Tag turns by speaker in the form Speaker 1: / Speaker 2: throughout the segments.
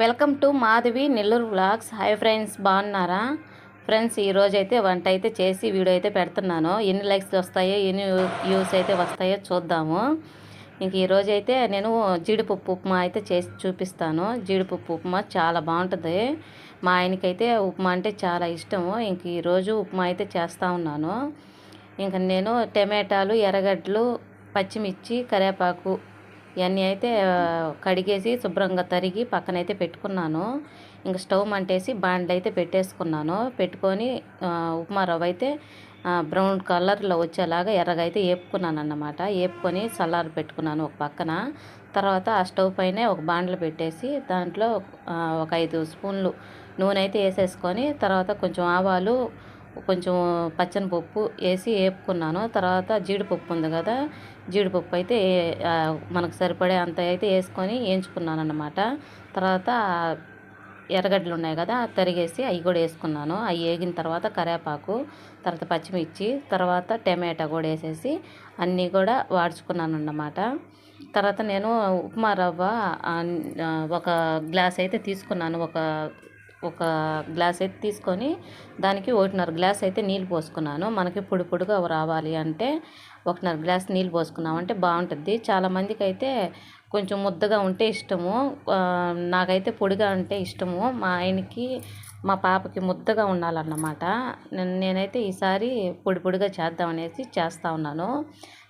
Speaker 1: Welcome to Madhavi Nellore blogs hi friends బాగున్నారా? Friends ఈరోజు అయితే వంట అయితే చేసి వీడియో అయితే పెడుతున్నాను. ఎన్ని లైక్స్ వస్తాయో ఎన్ని వ్యూస్ అయితే వస్తాయో చూద్దాము. ఇంక ఈరోజు అయితే నేను జీడిపప్పు ఉప్మా అయితే చేసి చూపిస్తాను. జీడిపప్పు ఉప్మా చాలా బాగుంటుంది. మా ఆయనకైతే ఉప్మా అంటే చాలా ఇష్టము. ఇంక ఈరోజు ఉప్మా అయితే చేస్తూ ఉన్నాను. ఇంక నేను టమాటాలు ఎర్రగడ్డలు పచ్చిమిర్చి కరివేపాకు ఇవన్నీ అయితే కడిగేసి శుభ్రంగా తరిగి పక్కనైతే పెట్టుకున్నాను. ఇంకా స్టవ్ మంటేసి బాండ్లు అయితే పెట్టేసుకున్నాను. పెట్టుకొని ఉప్మా రవ్వ అయితే బ్రౌన్ కలర్లో వచ్చేలాగా ఎర్రగా అయితే వేపుకున్నాను అన్నమాట వేపుకొని చల్లారి పెట్టుకున్నాను ఒక పక్కన. తర్వాత ఆ స్టవ్ పైనే ఒక బాండ్లు పెట్టేసి దాంట్లో ఒక ఐదు స్పూన్లు నూనె అయితే వేసేసుకొని తర్వాత కొంచెం ఆవాలు కొంచెం పచ్చని పప్పు వేసి వేపుకున్నాను. తర్వాత జీడిపప్పు ఉంది కదా జీడిపప్పు అయితే మనకు సరిపడే అంత అయితే వేసుకొని వేయించుకున్నాను అన్నమాట తర్వాత ఎర్రగడ్డలు ఉన్నాయి కదా తరిగేసి అవి కూడా వేసుకున్నాను. అవి వేగిన తర్వాత కరివేపాకు తర్వాత పచ్చిమిర్చి తర్వాత టమాటా కూడా వేసేసి అన్నీ కూడా వాడ్చుకున్నాను అన్నమాట తర్వాత నేను ఉప్మా రవ్వ ఒక గ్లాస్ అయితే తీసుకున్నాను. ఒక ఒక గ్లాస్ అయితే తీసుకొని దానికి ఒకటిన్నర గ్లాస్ అయితే నీళ్ళు పోసుకున్నాను. మనకి పొడి పొడిగా రావాలి అంటే ఒకటిన్నర గ్లాస్ నీళ్ళు పోసుకున్నామంటే బాగుంటుంది. చాలామందికి అయితే కొంచెం ముద్దగా ఉంటే ఇష్టము. నాకైతే పొడిగా అంటే ఇష్టము. మా ఆయనకి మా పాపకి ముద్దగా ఉండాలన్నమాట. నేనైతే ఈసారి పొడి పొడిగా చేద్దామనేసి చేస్తూ ఉన్నాను.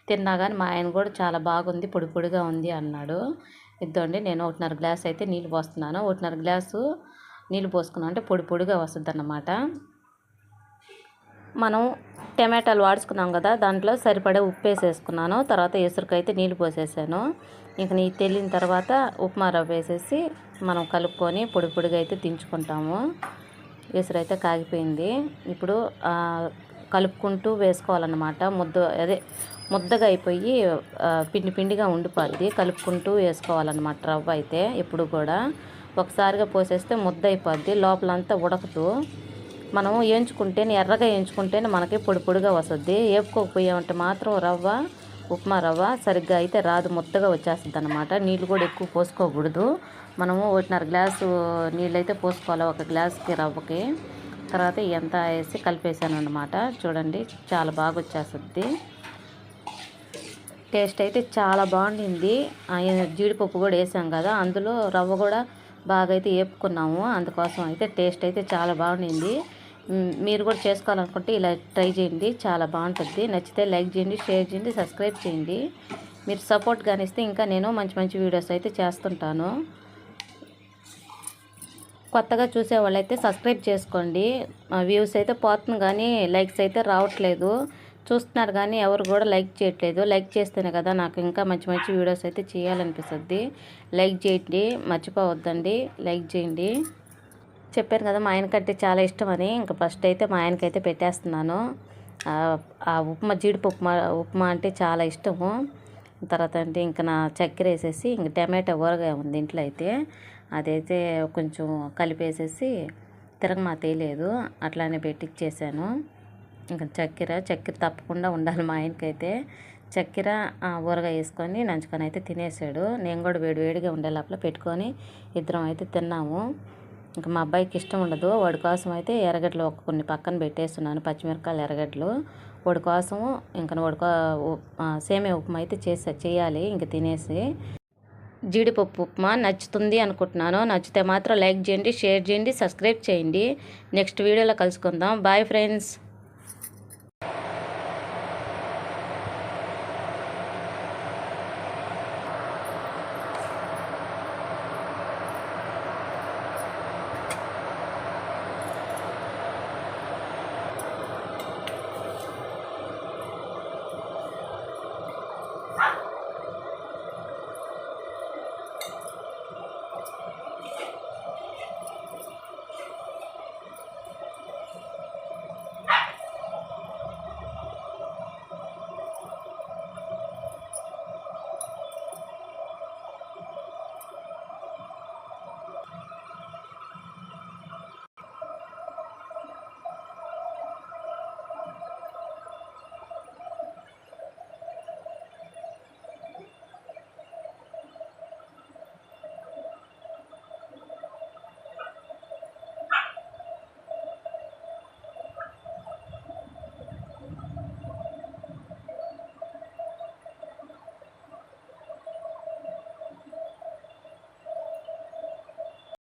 Speaker 1: తిన్నా కానీ మా ఆయన కూడా చాలా బాగుంది పొడి పొడిగా ఉంది అన్నాడు. ఇద్దండి నేను ఒకటిన్నర గ్లాస్ అయితే నీళ్ళు పోస్తున్నాను. ఒకటిన్నర గ్లాసు నీళ్ళు పోసుకున్నాం. అంటే పొడి పొడిగా వస్తుంది అన్నమాట మనం టమాటాలు వాడుచుకున్నాం కదా దాంట్లో సరిపడే ఉప్పు వేసేసుకున్నాను. తర్వాత ఎసురుకైతే నీళ్ళు పోసేసాను. ఇంక నీ తెల్లిన తర్వాత ఉప్మా రవ్వ వేసేసి మనం కలుపుకొని పొడి పొడిగా అయితే దించుకుంటాము. ఎసురు అయితే కాగిపోయింది. ఇప్పుడు కలుపుకుంటూ వేసుకోవాలన్నమాట. ముద్ద అదే ముద్దగా అయిపోయి పిండి పిండిగా ఉండిపోద్ది. కలుపుకుంటూ వేసుకోవాలన్నమాట రవ్వ అయితే ఎప్పుడు కూడా. ఒకసారిగా పోసేస్తే ముద్ద అయిపోద్ది లోపలంతా ఉడకదు. మనం వేయించుకుంటేనే ఎర్రగా వేయించుకుంటేనే మనకి పొడి పొడిగా వస్తుంది. వేపుకోకపోయామంటే మాత్రం రవ్వ ఉప్మా రవ్వ సరిగ్గా అయితే రాదు ముద్దగా వచ్చేస్తుంది అనమాట నీళ్ళు కూడా ఎక్కువ పోసుకోకూడదు. మనము ఒకటిన్నర గ్లాసు నీళ్ళు అయితే పోసుకోవాలి ఒక గ్లాస్కి రవ్వకి. తర్వాత ఎంత వేసి కలిపేసాను అనమాట చూడండి చాలా బాగా వచ్చేస్తుంది. టేస్ట్ అయితే చాలా బాగుండింది. జీడిపప్పు కూడా వేసాం కదా అందులో రవ్వ కూడా బాగా అయితే వేపుకున్నాము అందుకోసం అయితే టేస్ట్ అయితే చాలా బాగుండింది. మీరు కూడా చేసుకోవాలనుకుంటే ఇలా ట్రై చేయండి. చాలా బాగుంటుంది. నచ్చితే లైక్ చేయండి షేర్ చేయండి సబ్స్క్రైబ్ చేయండి. మీరు సపోర్ట్ కానిస్తే ఇంకా నేను మంచి మంచి వీడియోస్ అయితే చేస్తుంటాను. కొత్తగా చూసే వాళ్ళైతే సబ్స్క్రైబ్ చేసుకోండి. వ్యూస్ అయితే పోతుంది కానీ లైక్స్ అయితే రావట్లేదు. చూస్తున్నారు కానీ ఎవరు కూడా లైక్ చేయట్లేదు. లైక్ చేస్తేనే కదా నాకు ఇంకా మంచి మంచి వీడియోస్ అయితే చేయాలనిపిస్తుంది. లైక్ చేయండి మర్చిపోవద్దండి. లైక్ చేయండి. చెప్పాను కదా మా ఆయనకంటే చాలా ఇష్టం అని. ఇంకా ఫస్ట్ అయితే మా ఆయనకైతే పెట్టేస్తున్నాను. ఆ- ఉప్మా జీడిపప్పు ఉప్మా ఉప్మా అంటే చాలా ఇష్టము. తర్వాత అంటే ఇంకా నా చక్కెర వేసేసి ఇంక టమాటా ఊరగా ఉంది ఇంట్లో అయితే. అదైతే కొంచెం కలిపేసేసి తిరగమాత తేలేదు అట్లానే పెట్టిచ్చేసాను. ఇంకా చక్కెర చక్కెర తప్పకుండా ఉండాలి మా ఆయనకైతే. చక్కెర ఊరగా వేసుకొని నంచుకొని అయితే తినేసాడు. నేను కూడా వేడి వేడిగా ఉండే లోపల పెట్టుకొని ఇద్దరం అయితే తిన్నాము. ఇంకా మా అబ్బాయికి ఇష్టం ఉండదు. వాడి కోసం అయితే ఎర్రగడ్డలు ఒక కొన్ని పక్కన పెట్టేస్తున్నాను. పచ్చిమిరపకాయలు ఎర్రగడ్డలు. వాడి కోసము ఇంకా వాడి సేమే ఉప్మా అయితే చేసే చేయాలి. ఇంక తినేసి జీడిపప్పు ఉప్మా నచ్చుతుంది అనుకుంటున్నాను. నచ్చితే మాత్రం లైక్ చేయండి షేర్ చేయండి సబ్స్క్రైబ్ చేయండి. నెక్స్ట్ వీడియోలో కలుసుకుందాం. Bye friends.